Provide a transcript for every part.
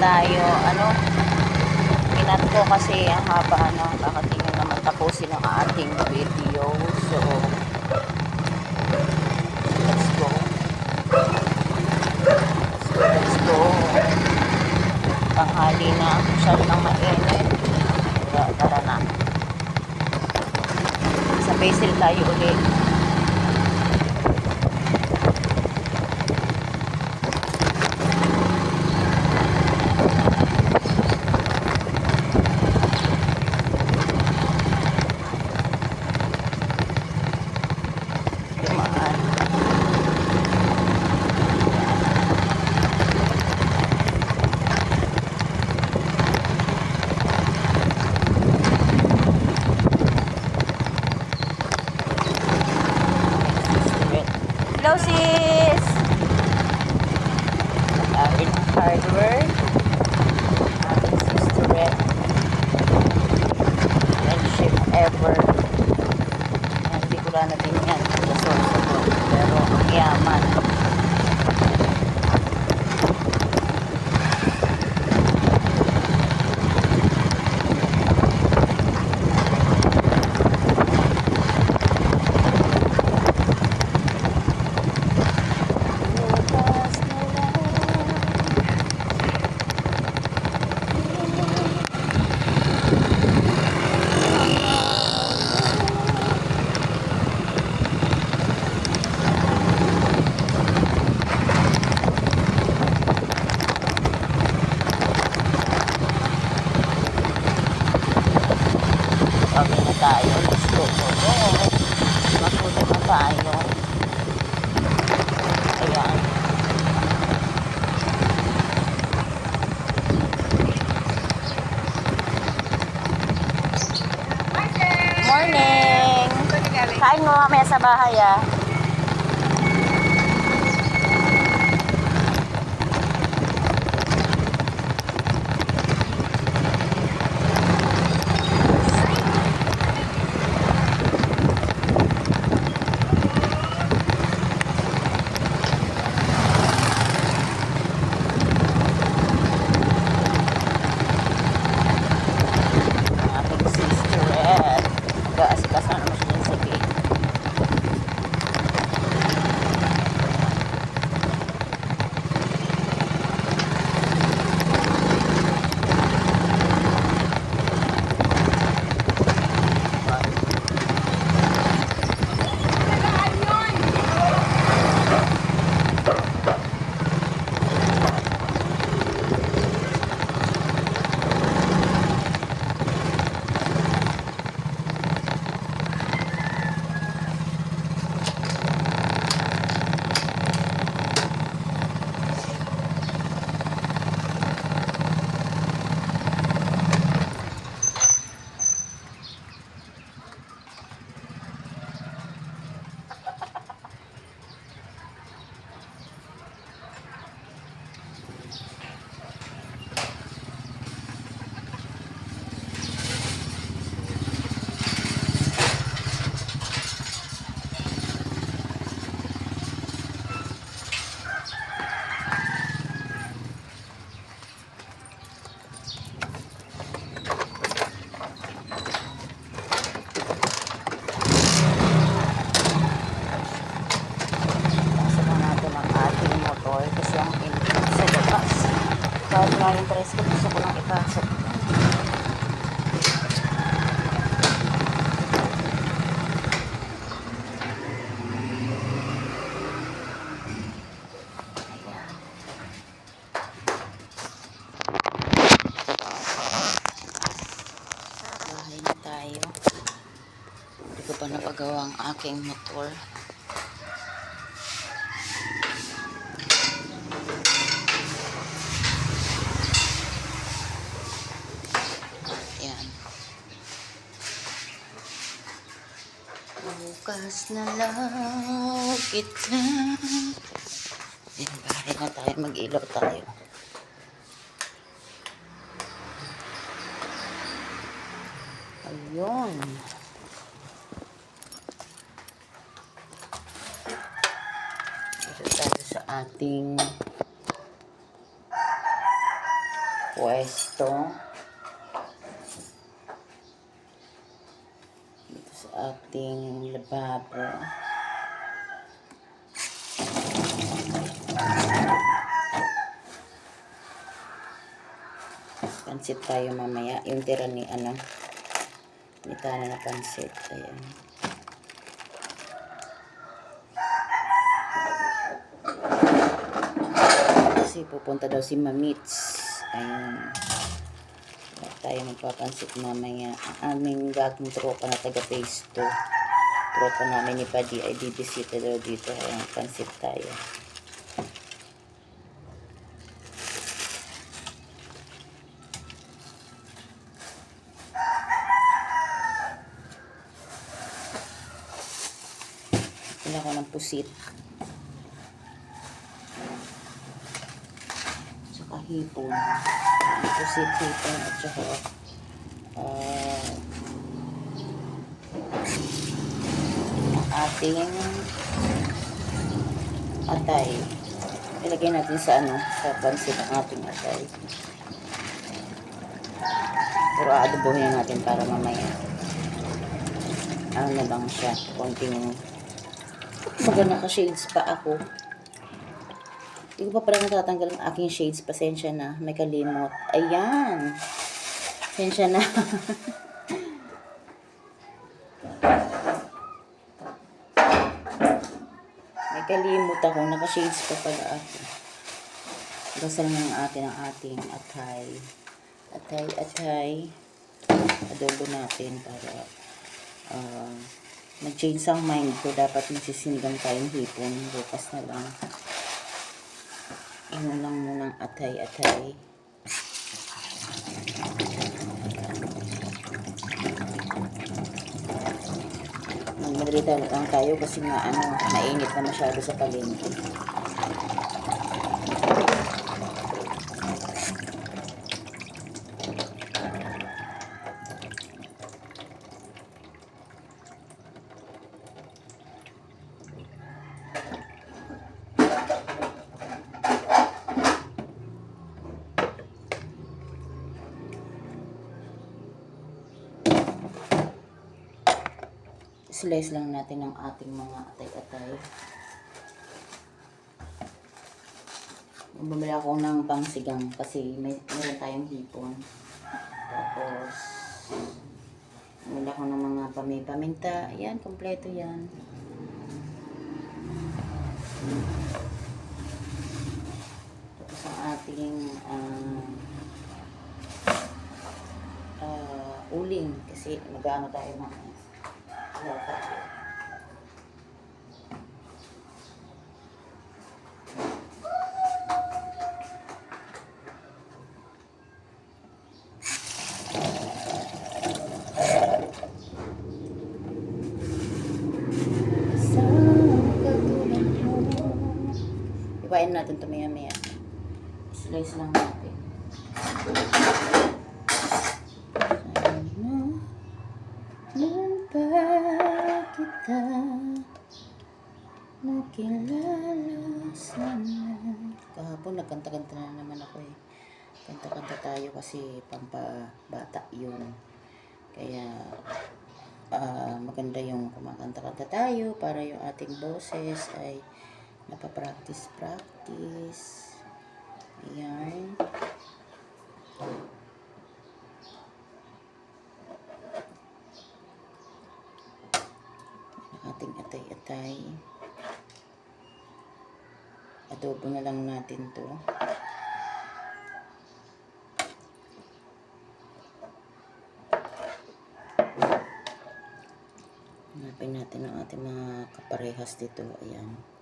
tayo. Ano? Pinat ko kasi ang haba ano. Kakatingin naman tapusin ang ating video. So, let's go. So, let's go. Tanghali na. Masyado nang mainit. Tara na. Sa basil tayo ulit. Dumaan. Hello sis! Arin hardware. Ating sister Friendship ever. Hindi ko lang natin yan. Nasosok ko. Pero ang yaman. Bukas na lang. Sabi na tayo. Let's go. go. Maputo na tayo. Ayan. Morning! Kain mo mamaya sa bahay ah. Aking motor. Yan. Bukas na lang kita. Yan, bahay na tayo. Mag-ilaw tayo. Ayun. Dito tayo sa ating pwesto. Dito sa ating lababo. Pansit tayo mamaya. Yung tira ni ano, ni Tana na pansit. Ayan. Kasi pupunta daw si Mamits. Ayun. Wala tayo magpapansit mamaya. Ang aming gagong tropa na taga phase 2. Tropa namin ni Padi ay bibisita daw dito. Ayun, pansit tayo. Pila ko ng pusit. Hipon. Pusit, hipon, at saka ang ating atay. Ilagay natin sa ano, sa pansit ang ating atay. Pero aadobohin natin para mamaya. Ano na lang siya, konting Baga naka-shades pa ako. Hindi ko pa pala natatanggal ang aking shades. Pasensya na. May kalimot. Ayan. Pasensya na. May kalimot ako. Naka-shades pa pala ako. Dasal ng atin ang ating atay. Atay, atay. Adobo natin para ah mag-change ang mind ko. Dapat magsisinigang tayong hipon. Bukas na lang. Ano lang munang atay-atay. Magmadali lang tayo kasi nga ano, mainit na masyado sa palengke. Slice lang natin ang ating mga atay-atay. Bumili ako ng pangsigang kasi may meron tayong hipon. Tapos, bumili ako ng mga pami-paminta. Yan, kompleto yan. Tapos ang ating ah, ah, uling kasi mag-ano tayo mga Yata. Sa katulad mo. Ibain natin ito maya maya. Slice lang natin. Kahapon nagkanta-kanta na naman ako eh. Kanta-kanta tayo kasi pampabata yun. Kaya ah, maganda yung kumakanta-kanta tayo para yung ating boses ay napapractice-practice. Ayan. ating atay-atay. Adobo na lang natin to. Hanapin natin ang ating mga kaparehas dito. Ayan.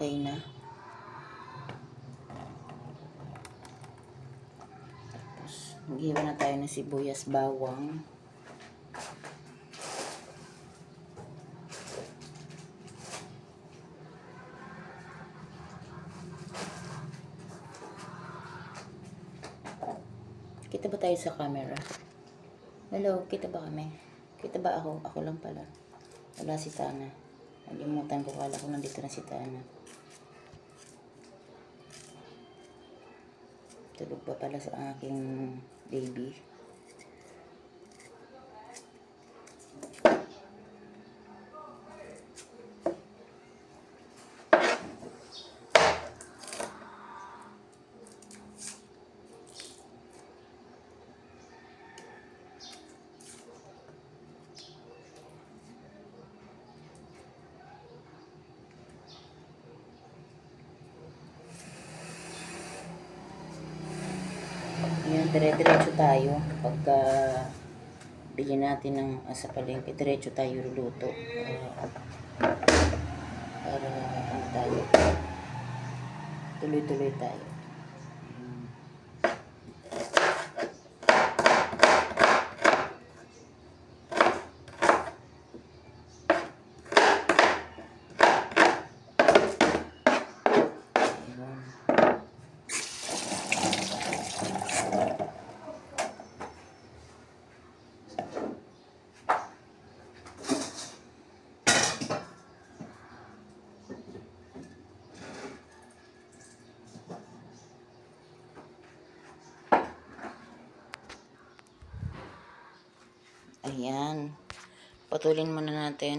okay na. Tapos, maghiwa na tayo ng sibuyas bawang. Kita ba tayo sa camera? Hello, kita ba kami? Kita ba ako? Ako lang pala. Wala si Tana. Nalimutan ko, kala ko nandito na si Tana. Tulog pa pala sa aking baby. Yan, dire-diretso tayo. Pagka bili natin ng uh, sa diretso tayo luluto. Para, para ano tayo. Tuloy-tuloy tayo. Ayan. Ayan. Putulin muna natin.